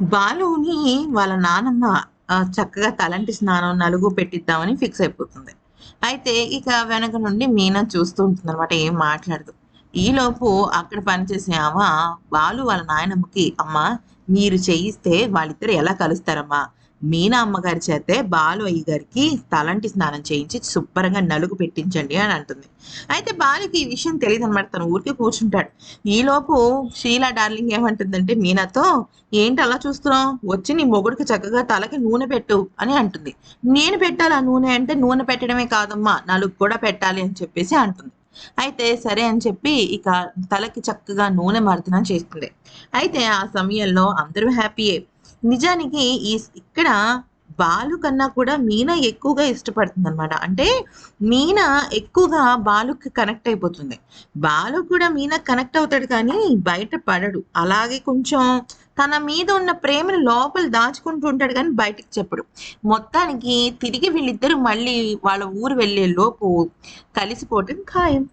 బాలుని వాళ్ళ నానమ్మ చక్కగా తలంటి స్నానం నలుగు పెట్టిద్దామని ఫిక్స్ అయిపోతుంది. అయితే ఇక వెనక నుండి మీనా చూస్తూ ఉంటుంది అనమాట ఏం మాట్లాడదు. ఈలోపు అక్కడ పనిచేసే ఆమె బాలు వాళ్ళ నాయనమ్మకి అమ్మ మీరు చేయిస్తే వాళ్ళిద్దరు ఎలా కలుస్తారమ్మా? మీనా అమ్మగారి చేతే బాలు అయ్య గారికి తలంటి స్నానం చేయించి శుభ్రంగా నలుగు పెట్టించండి అని అంటుంది. అయితే బాలుకి ఈ విషయం తెలియదు అనమాట తను ఊరికే కూర్చుంటాడు. ఈలోపు షీలా డార్లింగ్ ఏమంటుందంటే మీనాతో ఏంటి అలా చూస్తున్నావు? వచ్చి నీ మొగుడికి చక్కగా తలకి నూనె పెట్టు అని అంటుంది. నేను పెట్టాలా నూనె? అంటే నూనె పెట్టడమే కాదమ్మా. నలుగు కూడా పెట్టాలి అని చెప్పేసి అంటుంది. అయితే సరే అని చెప్పి ఇక తలకి చక్కగా నూనె మర్దనం చేస్తుంది. అయితే ఆ సమయంలో అందరూ హ్యాపీయే. నిజానికి ఈ ఇక్కడ బాలు కన్నా కూడా మీనా ఎక్కువగా ఇష్టపడుతుంది అనమాట అంటే మీనా ఎక్కువగా బాలుకి కనెక్ట్ అయిపోతుంది. బాలు కూడా మీనా కనెక్ట్ అవుతాడు కానీ బయట పడడు. అలాగే కొంచెం తన మీద ఉన్న ప్రేమను లోపల దాచుకుంటూ ఉంటాడు కానీ బయటకు చెప్పడు. మొత్తానికి తిరిగి వీళ్ళిద్దరూ మళ్ళీ వాళ్ళ ఊరు వెళ్ళే లోపు కలిసిపోవటం ఖాయం.